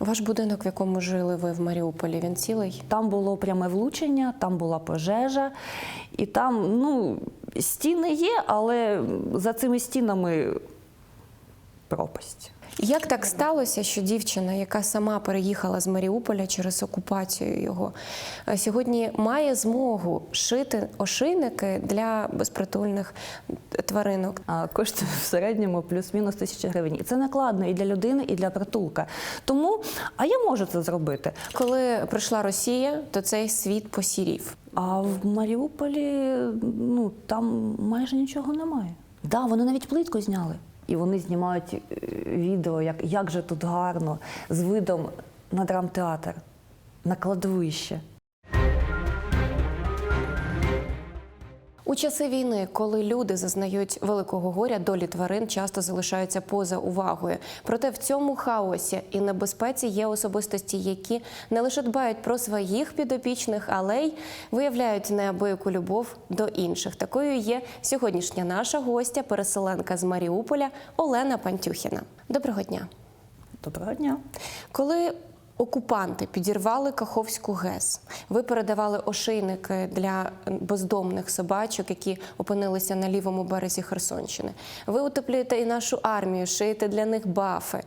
Ваш будинок, в якому жили ви в Маріуполі, він цілий? Там було пряме влучення, там була пожежа, і там ну, стіни є, але за цими стінами пропасть. Як так сталося, що дівчина, яка сама переїхала з Маріуполя через окупацію його, е, сьогодні має змогу шити ошийники для безпритульних тваринок? А коштує в середньому плюс-мінус тисяча гривень. І це накладно і для людини, і для притулка. Тому, а я можу це зробити. Коли прийшла Росія, то цей світ посірів. А в Маріуполі ну там майже нічого немає. Да, вони навіть плитку зняли. І вони знімають е, відео, як, як же тут гарно, з видом на драмтеатр, на кладовище. У часи війни, коли люди зазнають великого горя, долі тварин часто залишаються поза увагою. Проте в цьому хаосі і небезпеці є особистості, які не лише дбають про своїх підопічних, але й виявляють неабияку любов до інших. Такою є сьогоднішня наша гостя, переселенка з Маріуполя Олена Пантюхіна. Доброго дня. Доброго дня. Коли окупанти підірвали Каховську ГЕС, ви передавали ошейники для бездомних собачок, які опинилися на лівому березі Херсонщини. Ви утеплюєте і нашу армію, шиєте для них бафи.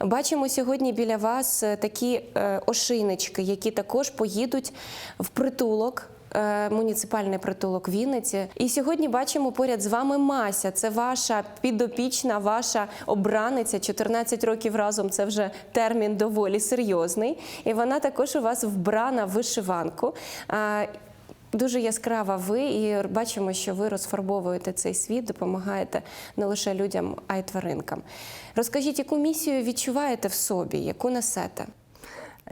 Бачимо сьогодні біля вас е, такі е, ошейнички, які також поїдуть в притулок муніципальний притулок Вінниці. І сьогодні бачимо поряд з вами Мася. Це ваша підопічна, ваша обраниця. 14 років разом це вже термін доволі серйозний. І вона також у вас вбрана в вишиванку. Дуже яскрава ви, і бачимо, що ви розфарбовуєте цей світ, допомагаєте не лише людям, а й тваринкам. Розкажіть, яку місію відчуваєте в собі, яку несете?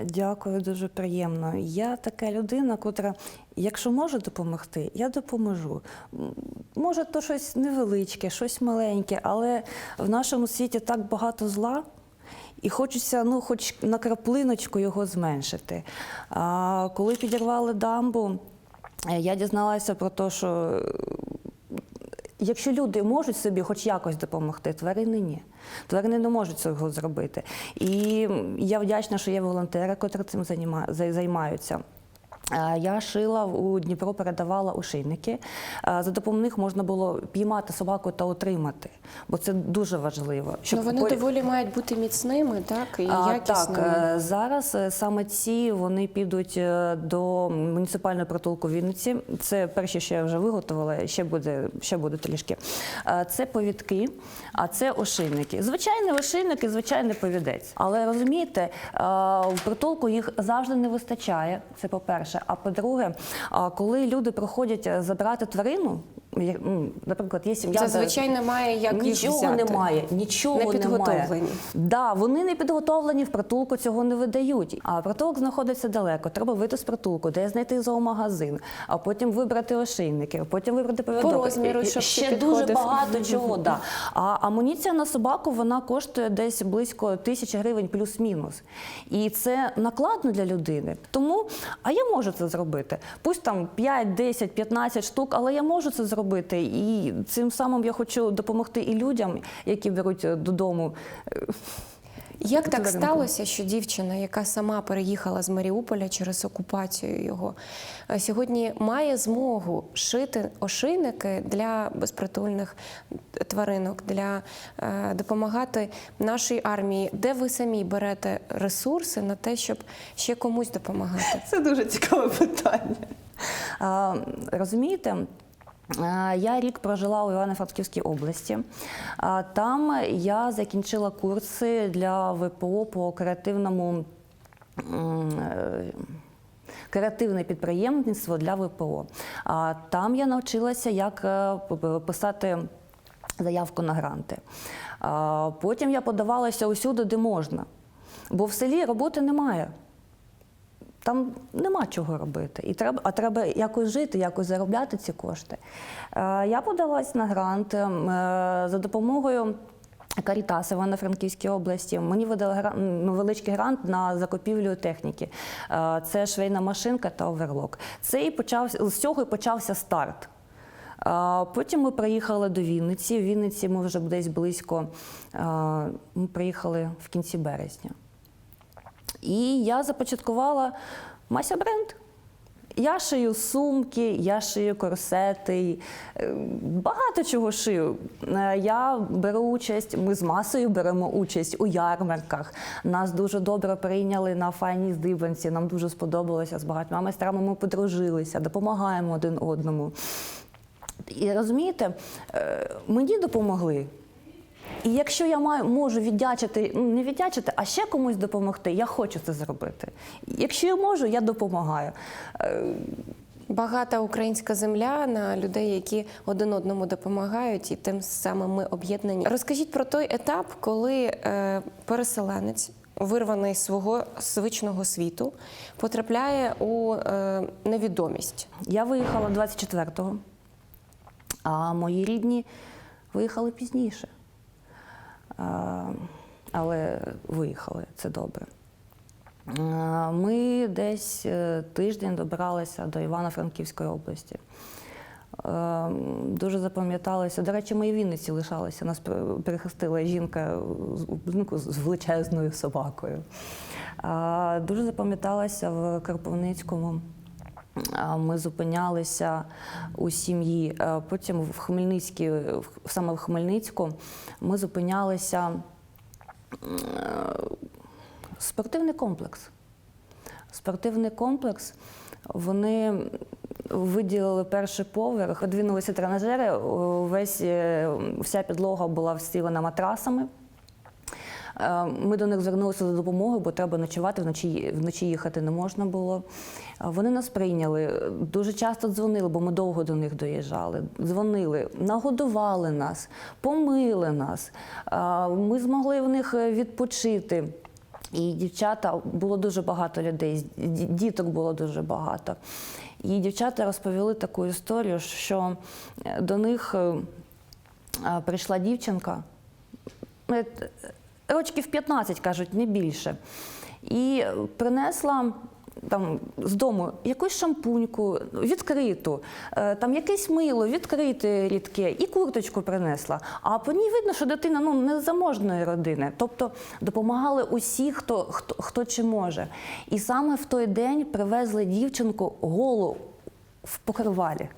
Дякую, дуже приємно. Я така людина, котра, якщо можу допомогти, я допоможу. Може, то щось невеличке, щось маленьке, але в нашому світі так багато зла. І хочеться, ну, хоч на краплиночку його зменшити. А коли підірвали дамбу, е, я дізналася про те, що Якщо люди можуть собі хоч якось допомогти, тварини ні. Тварини не можуть цього зробити. І я вдячна, що є волонтери, котрі цим займаються. Е, Я шила у Дніпро, передавала ошейники. Е, За допомогою них можна було піймати собаку та отримати, бо це дуже важливо. Ну, вони поряд- доволі мають бути міцними, так і а, якісними. Так, е, зараз саме ці вони підуть до муніципального притулку Вінниці. Це перші, що я вже виготовила, ще буде, ще буде трішки. Це повідки, а це ошейники. Звичайні ошейники, звичайний повідець. Але розумієте, в притулку їх завжди не вистачає. Це по-перше. А по-друге, коли люди приходять забрати тварину, ну, наприклад, є сім'я. де- Зазвичай немає як їх Нічого взяти. немає, нічого Не немає. підготовлені. Да, вони не підготовлені, в притулку цього не видають. А притулок знаходиться далеко. Треба вийти з притулку, де знайти зоомагазин, а потім вибрати ошейники, а потім вибрати повідок. розміру, І- і щоб ще ти дуже багато чого. Да. А амуніція на собаку вона коштує десь близько тисячі гривень плюс-мінус. І це накладно для людини. Тому, а я можу це зробити. Пусть там 5, 10, 15 штук, але я можу це зробити. І цим самим я хочу допомогти і людям, які беруть е, додому. е, Як так сталося, що дівчина, яка сама переїхала з Маріуполя через окупацію його, е, сьогодні має змогу шити ошийники для безпритульних тваринок, для е, допомагати нашій армії, де ви самі берете ресурси на те, щоб ще комусь допомагати? Це дуже цікаве питання. А, розумієте? А, Я рік прожила у Івано-Франківській області. Там я закінчила курси для ВПО по креативному е, креативне підприємництво для ВПО. Там я навчилася, як е, писати заявку на гранти. Потім я подавалася усюди, де можна. Бо в селі роботи немає. Там нема чого робити, і треба, а треба якось жити, якось заробляти ці кошти. Е, я подалась на грант е, за допомогою. Карітас Івано-Франківській області мені видали невеличкий грант на закупівлю техніки. Е, Це швейна машинка та оверлок. Це і почався з цього і почався старт. Потім ми приїхали до Вінниці. В Вінниці ми вже десь близько. Ми приїхали в кінці березня. І я започаткувала Мася бренд. Я шию сумки, я шию корсети, е, багато чого шию. Е, Я беру участь, ми з масою беремо участь у ярмарках. Нас дуже добре прийняли на файній здибанці. Нам дуже сподобалося з багатьма майстрами. Ми подружилися, допомагаємо один одному. І розумієте, е, мені допомогли. І якщо я маю можу віддячити, ну не віддячити, а ще комусь допомогти, я хочу це зробити. Якщо я можу, я допомагаю. Е, Багата українська земля на людей, які один одному допомагають, і тим самим ми об'єднані. Розкажіть про той етап, коли е, переселенець, вирваний з свого звичного світу, потрапляє у е, невідомість. Я виїхала 24-го, а мої рідні виїхали пізніше. Але виїхали, це добре. Ми десь е, тиждень добиралися до Івано-Франківської області. Е, Дуже запам'яталося. До речі, ми і в Вінниці лишалися. Нас перехрестила жінка з- ну, величезною собакою. Дуже запам'яталася в Карповницькому. Ми зупинялися у сім'ї. Потім в Хмельницькій, саме в Хмельницьку, ми зупинялися е, спортивний комплекс. Спортивний комплекс. Вони виділили перший поверх, двинулися тренажери, весь, е, вся підлога була встілена матрасами. Е, Ми до них звернулися за допомогою, бо треба ночувати, вночі, вночі їхати не можна було. Е, Вони нас прийняли, дуже часто дзвонили, бо ми довго до них доїжджали. Дзвонили, нагодували нас, помили нас. Е, Ми змогли в них відпочити. І дівчата було дуже багато людей, діток було дуже багато. І дівчата розповіли таку історію, що до них прийшла дівчинка, рочків 15, кажуть, не більше. І принесла там з дому якусь шампуньку відкриту, е, там якесь мило відкрите рідке, і курточку принесла. А по ній видно, що дитина ну, не з заможної родини. Тобто допомагали усі, хто, хто, хто чи може. І саме в той день привезли дівчинку голу в покривалі.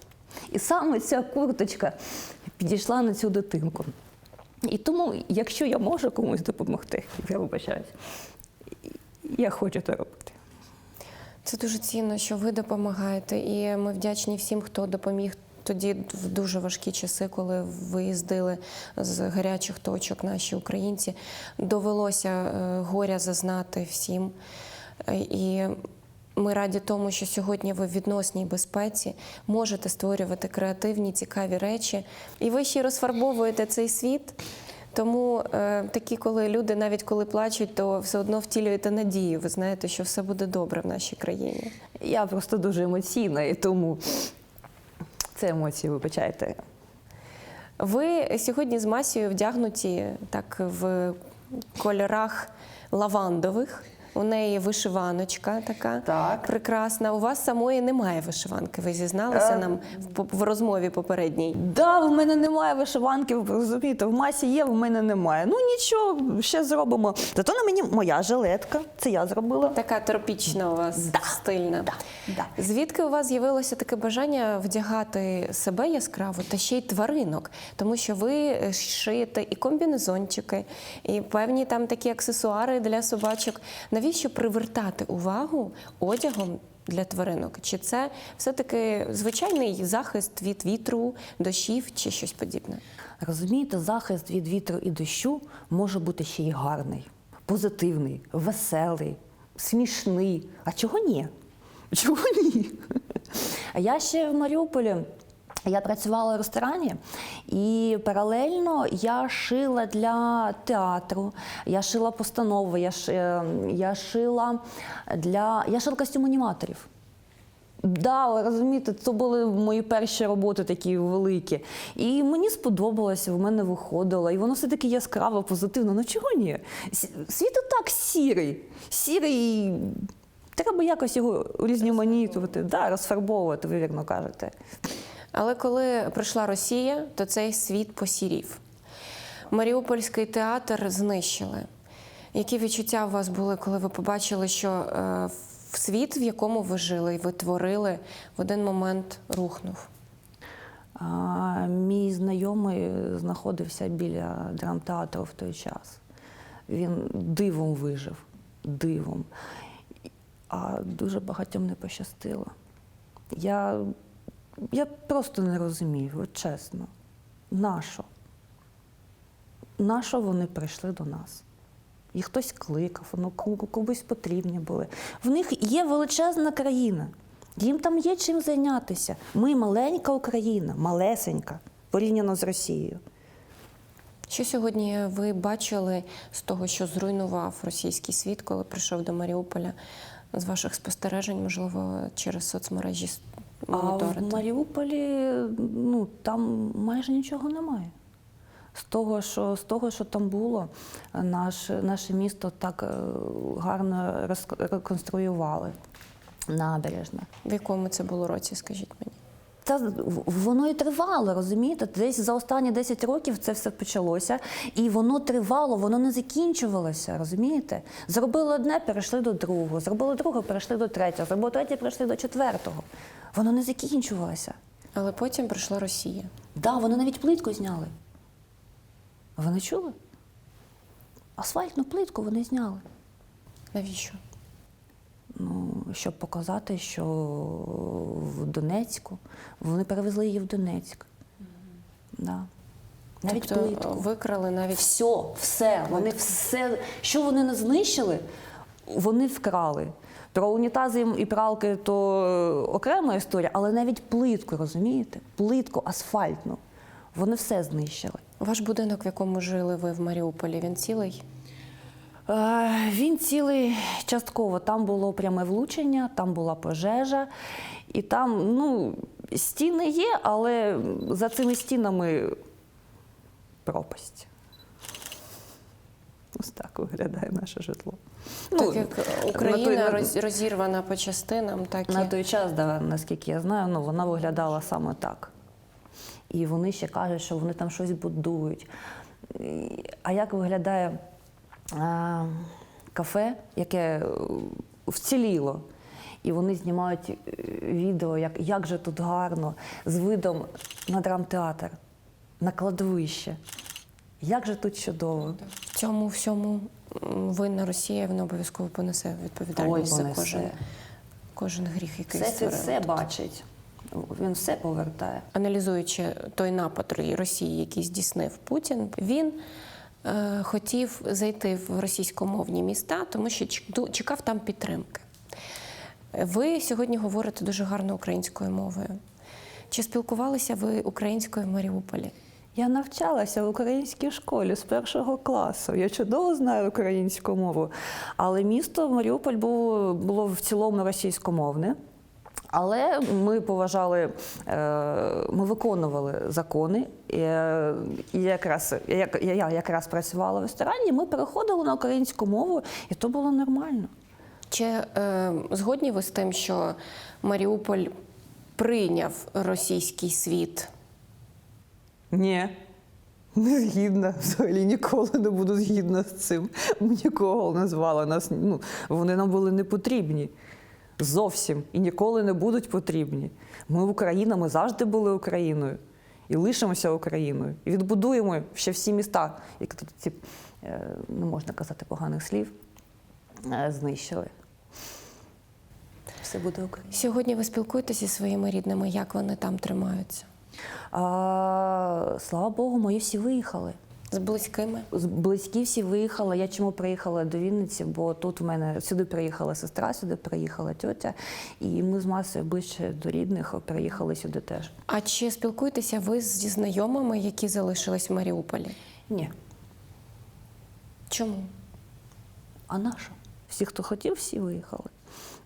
І саме ця курточка підійшла на цю дитинку. І тому, якщо я можу комусь допомогти, я вибачаюсь, я хочу це робити. Це дуже цінно, що ви допомагаєте, і ми вдячні всім, хто допоміг. Тоді в дуже важкі часи, коли виїздили з гарячих точок наші українці, довелося е, горя зазнати всім. Е, І ми раді тому, що сьогодні ви в відносній безпеці можете створювати креативні, цікаві речі, і ви ще й розфарбовуєте цей світ. Тому е, такі, коли люди, навіть коли плачуть, то все одно втілюєте надію. Ви знаєте, що все буде добре в нашій країні. Я просто дуже емоційна, і тому це емоції, вибачайте. Ви сьогодні з Масією вдягнуті так в кольорах лавандових. У неї вишиваночка така Так. прекрасна. У вас самої немає вишиванки. Ви зізналися Е. нам в, в розмові попередній. Да, в мене немає вишиванки, ви розумієте, в масі є, в мене немає. Ну нічого, ще зробимо. Зато на мені моя жилетка, це я зробила. Така тропічна у вас Да. стильна. Да, да. Звідки у вас з'явилося таке бажання вдягати себе яскраво та ще й тваринок? Тому що ви шиєте і комбінезончики, і певні там такі аксесуари для собачок. Навіщо привертати увагу одягом для тваринок? Чи це все-таки звичайний захист від вітру, дощів чи щось подібне? Розумієте, захист від вітру і дощу може бути ще й гарний, позитивний, веселий, смішний. А чого ні? Чого ні? А я ще в Маріуполі. Я працювала в ресторані, і паралельно я шила для театру, я шила постанови, я, ш- е, я шила для я шила костюм аніматорів. Да, розумієте, це були мої перші роботи такі великі. І мені сподобалося, в мене виходило. І воно все таки яскраво, позитивно. Ну чого ні? Світ і так сірий. Сірий. Треба якось його різноманітувати, да, розфарбовувати, ви вірно кажете. Але коли прийшла Росія, то цей світ посірів. Маріупольський театр знищили. Які відчуття у вас були, коли ви побачили, що е, світ, в якому ви жили і ви творили, в один момент рухнув? А, мій знайомий знаходився біля драмтеатру в той час. Він дивом вижив, дивом. А дуже багатьом не пощастило. Я, я просто не розумію, от чесно. Нащо? Нащо вони прийшли до нас? Їх хтось кликав, ну комусь потрібні були. В них є величезна країна. Їм там є чим зайнятися. Ми маленька Україна, малесенька, порівняно з Росією. Що сьогодні ви бачили з того, що зруйнував російський світ, коли прийшов до Маріуполя? З ваших спостережень, можливо, через соцмережі с- А в? Маріуполі ну, там майже нічого немає. З того, що, з того, що там було, наш, наше місто так е, гарно реконструювали набережне. В якому це було році, скажіть мені? Та воно і тривало, розумієте? Десь за останні 10 років це все почалося, і воно тривало, воно не закінчувалося, розумієте? Зробили одне, перейшли до другого, зробили друге, перейшли до третього, зробили третє, перейшли до четвертого. Воно не закінчувалося. Але потім прийшла Росія. Да, вони навіть плитку зняли. Ви не чули? Асфальтну плитку вони зняли. Навіщо? Ну, щоб показати, що в Донецьку вони перевезли її в Донецьк. Да. Навіть тобто плитку. викрали навіть Все, все. Вони все, що вони не знищили, вони вкрали. Про унітази і пралки то е, окрема історія, але навіть плитку, розумієте? Плитку асфальтну. Вони все знищили. ваш будинок, в якому жили ви в Маріуполі, він цілий? Е, Він цілий частково. Там було пряме влучення, там була пожежа, і там ну, стіни є, але за цими стінами пропасть. Ось так виглядає наше житло. так як Україна на той, роз- розірвана по частинам, так і на той час, да, наскільки я знаю, ну, вона виглядала саме так. І вони ще кажуть, що вони там щось будують. І- А як виглядає кафе, яке е, вціліло? І вони знімають е, відео, як, як же тут гарно, з видом на драмтеатр, на кладовище. Як же тут чудово. в цьому всьому винна Росія, вона обов'язково понесе відповідальність Ой, за кожен, кожен гріх, який це створила. все бачить. Він все повертає. Аналізуючи той напад Росії, який здійснив Путін, він хотів зайти в російськомовні міста, тому що чек- чекав там підтримки. Ви сьогодні говорите дуже гарно українською мовою. Чи спілкувалися ви українською в Маріуполі? Я навчалася в українській школі з першого класу. Я чудово знаю українську мову. Але місто Маріуполь було, було в цілому російськомовне. Але ми поважали, е, ми виконували закони. І, якраз я, я, я якраз працювала в ресторані. Ми переходили на українську мову, і то було нормально. Чи е, згодні ви з тим, що Маріуполь прийняв російський світ? Ні. Не згідна, взагалі ніколи не буду згідна з цим. Нікого назвала нас. Ну, вони нам були не потрібні. Зовсім і ніколи не будуть потрібні. Ми Україна, ми завжди були Україною. І лишимося Україною. І відбудуємо ще всі міста, які тут ці, не можна казати поганих слів, е, знищили. Все буде Україна. Сьогодні ви спілкуєтеся зі своїми рідними, як вони там тримаються? А, слава Богу, мої всі виїхали. З близькими? З- Близькі всі виїхали. Я чому приїхала до Вінниці? Бо тут в мене сюди приїхала сестра, сюди приїхала тьотя, і ми з масою ближче до рідних приїхали сюди теж. А чи спілкуєтеся ви зі знайомими, які залишились в Маріуполі? Ні. Чому? А на що? Всі, хто хотів, всі виїхали.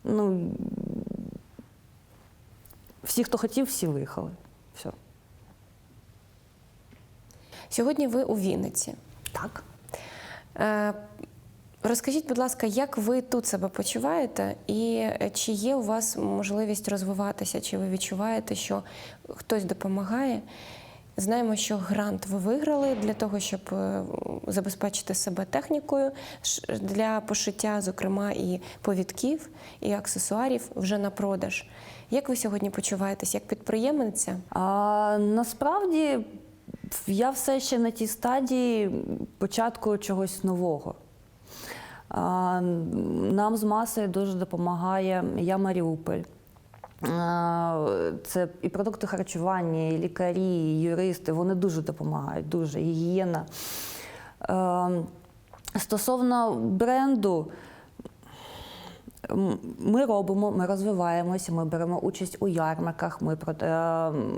Ну, всі, хто хотів, всі виїхали. Все. Сьогодні ви у Вінниці. Так. Е, Розкажіть, будь ласка, як ви тут себе почуваєте, і е, чи є у вас можливість розвиватися, чи ви відчуваєте, що хтось допомагає? Знаємо, що грант ви виграли для того, щоб е, забезпечити себе технікою для пошиття, зокрема, і повідків, і аксесуарів вже на продаж. Як ви сьогодні почуваєтесь як підприємниця? А насправді я все ще на тій стадії початку чогось нового. Нам з масою дуже допомагає Я Маріуполь. Це і продукти харчування, і лікарі, і юристи. Вони дуже допомагають, дуже гігієна. Е, Стосовно бренду, Ми робимо, ми розвиваємося, ми беремо участь у ярмарках, ми,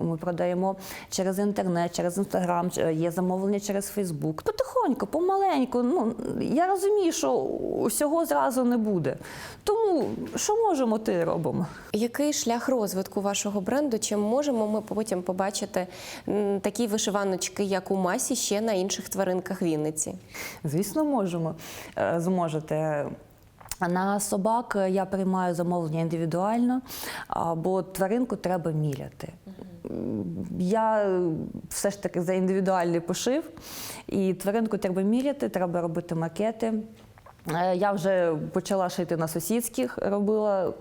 ми продаємо через інтернет, через інстаграм, є замовлення через Фейсбук. Потихоньку, помаленьку. Ну, я розумію, що усього зразу не буде. Тому що можемо, ти робимо. Який шлях розвитку вашого бренду? Чи можемо ми потім побачити такі вишиваночки, як у масі, ще на інших тваринках Вінниці? Звісно, можемо. Е, Зможете. На собак я приймаю замовлення індивідуально, бо тваринку треба міряти. Я все ж таки за індивідуальний пошив, і тваринку треба міряти, треба робити макети. Е, Я вже почала шити на сусідських, робила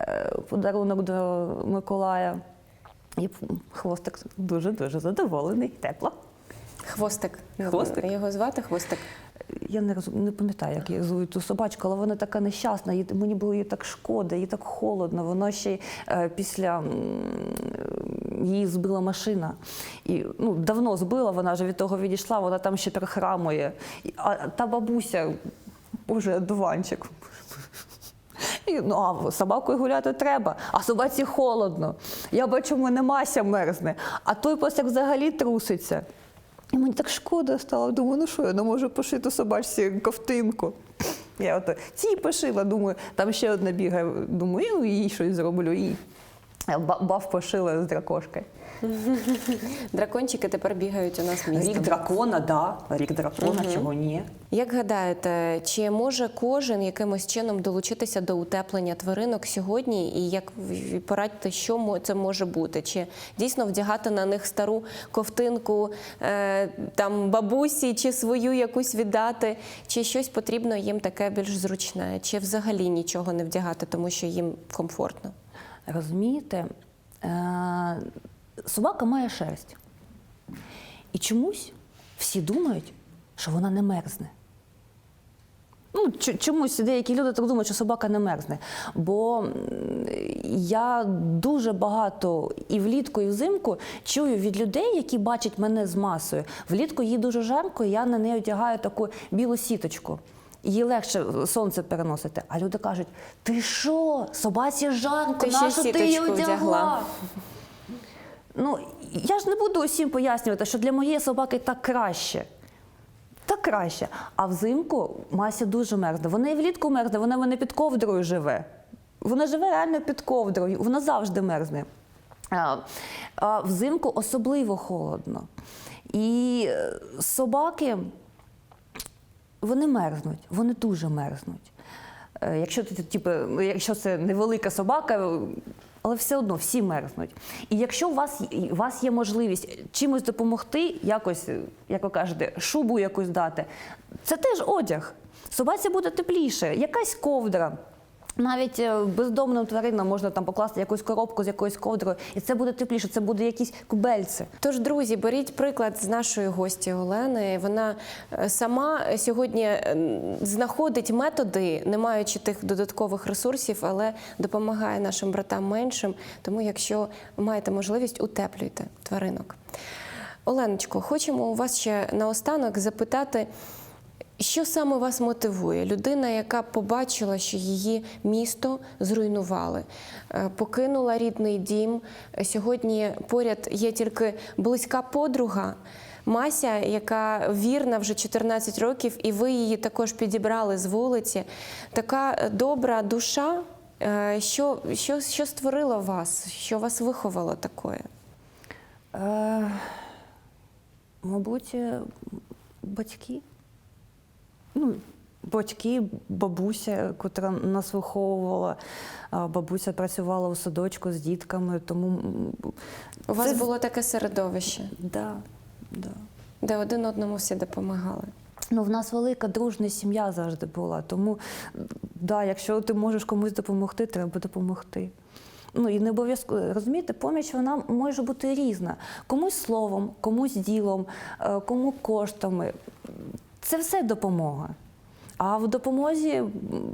е, подарунок до Миколая. І хвостик дуже-дуже задоволений, тепло. Хвостик. Хвостик? Його звати Хвостик. Я не розум, не пам'ятаю, як її звуть ту собачку, але вона така нещасна. їй- мені було їй так шкода, їй так холодно. Вона ще е, після її збила машина. І ну, давно збила, вона вже від того відійшла, вона там ще прихрамує. А та бабуся, боже, дуванчик. І, Ну, а собакою гуляти треба, а собаці холодно. Я бачу, в мене Мася мерзне, а той песик взагалі труситься. І мені так шкода стало. Думаю, ну що, я не можу пошити собачці ковтинку. Я от ці пошила, думаю, там ще одна бігає. Думаю, ну їй щось зроблю. І ба- баф пошила з дракошкою. Дракончики тепер бігають у нас містом. Рік дракона, да. Рік дракона, чого ні. Як гадаєте, чи може кожен якимось чином долучитися до утеплення тваринок сьогодні? І як порадьте, що це може бути? Чи дійсно вдягати на них стару ковтинку е, там бабусі, чи свою якусь віддати, чи щось потрібно їм таке більш зручне, чи взагалі нічого не вдягати, тому що їм комфортно? Розумієте, е, собака має шерсть. І чомусь всі думають, що вона не мерзне. Ну, чомусь деякі люди так думають, що собака не мерзне. Бо я дуже багато і влітку, і взимку чую від людей, які бачать мене з масою. Влітку їй дуже жарко, і я на неї одягаю таку білу сіточку. Їй легше сонце переносити. А люди кажуть: ти що, собаці жарко, Ти нащо ти її одягла? Ну, я ж не буду усім пояснювати, що для моєї собаки так краще. Так краще. А взимку Мася дуже мерзне. Вона і влітку мерзне, вона мене під ковдрою живе. Вона живе реально під ковдрою, вона завжди мерзне. А, а взимку особливо холодно. І е, собаки, вони мерзнуть, вони дуже мерзнуть. Е, Якщо, ти, типу, якщо це невелика собака, але все одно всі мерзнуть. І якщо у вас, у вас є можливість чимось допомогти, якось, як ви кажете, шубу якусь дати, це теж одяг. Собаці буде тепліше, якась ковдра. Навіть е, бездомним тваринам можна там покласти якусь коробку з якоюсь ковдрою, і це буде тепліше, це буде якісь кубельці. Тож, друзі, беріть приклад з нашої гості Олени. Вона е, сама сьогодні е, знаходить методи, не маючи тих додаткових ресурсів, але допомагає нашим братам меншим. Тому, якщо маєте можливість, утеплюйте тваринок. Оленочко, хочемо у вас ще наостанок запитати. Що саме вас мотивує? Людина, яка побачила, що її місто зруйнували, е, покинула рідний дім. Сьогодні поряд є тільки близька подруга. Мася, яка вірна вже 14 років, і ви її також підібрали з вулиці. Така добра душа. Е, Що, що, що створило вас? Що вас виховало такое? Е, мабуть, е, батьки. Ну, батьки, бабуся, котра нас виховувала. Бабуся працювала у садочку з дітками, тому У вас це- було таке середовище, да, да. де один одному всі допомагали. Ну, в нас велика дружна сім'я завжди була. Тому, да, якщо ти можеш комусь допомогти, треба допомогти. Ну і не обов'язково розумієте, поміч вона може бути різна. Комусь словом, комусь ділом, е, кому коштами. Це все допомога. А в допомозі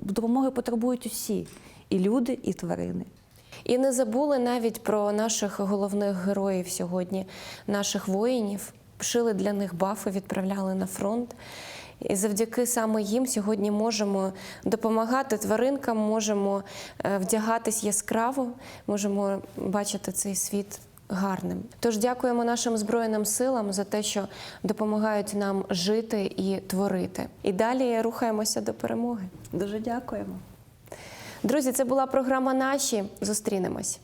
допомоги потребують усі і люди, і тварини. І не забули навіть про наших головних героїв сьогодні, наших воїнів. Шили для них бафи, відправляли на фронт. І завдяки саме їм сьогодні можемо допомагати тваринкам, можемо е, вдягатись яскраво, можемо бачити цей світ гарним. Тож дякуємо нашим Збройним силам за те, що допомагають нам жити і творити. І далі рухаємося до перемоги. Дуже дякуємо. Друзі, це була програма Наші. Зустрінемось.